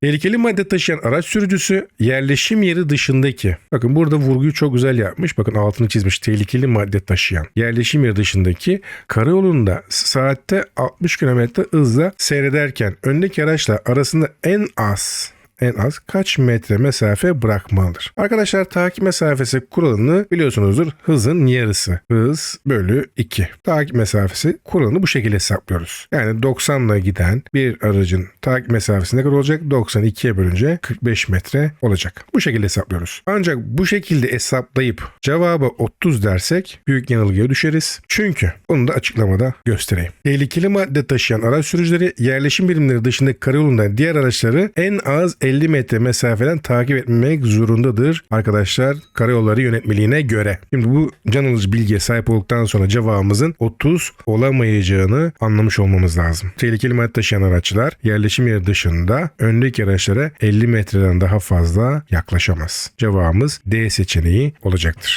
Tehlikeli madde taşıyan araç sürücüsü yerleşim yeri dışındaki. Bakın burada vurguyu çok güzel yapmış. Bakın altını çizmiş. Tehlikeli madde taşıyan. Yerleşim yeri dışındaki karayolunda saatte 60 km hızla seyrederken öndeki araçla arasında en az en az kaç metre mesafe bırakmalıdır? Arkadaşlar takip mesafesi kuralını biliyorsunuzdur. Hızın yarısı. Hız bölü 2. Takip mesafesi kuralını bu şekilde hesaplıyoruz. Yani 90 ile giden bir aracın takip mesafesi ne kadar olacak? 92'ye bölünce 45 metre olacak. Bu şekilde hesaplıyoruz. Ancak bu şekilde hesaplayıp cevabı 30 dersek büyük yanılgıya düşeriz. Çünkü onu da açıklamada göstereyim. Tehlikeli madde taşıyan araç sürücüleri yerleşim birimleri dışındaki karayolundan diğer araçları en az 50 metre mesafeden takip etmek zorundadır arkadaşlar karayolları yönetmeliğine göre. Şimdi bu can alıcı bilgiye sahip olduktan sonra cevabımızın 30 olamayacağını anlamış olmamız lazım. Tehlikeli madde taşıyan araçlar yerleşim yeri dışında öndeki araçlara 50 metreden daha fazla yaklaşamaz. Cevabımız D seçeneği olacaktır.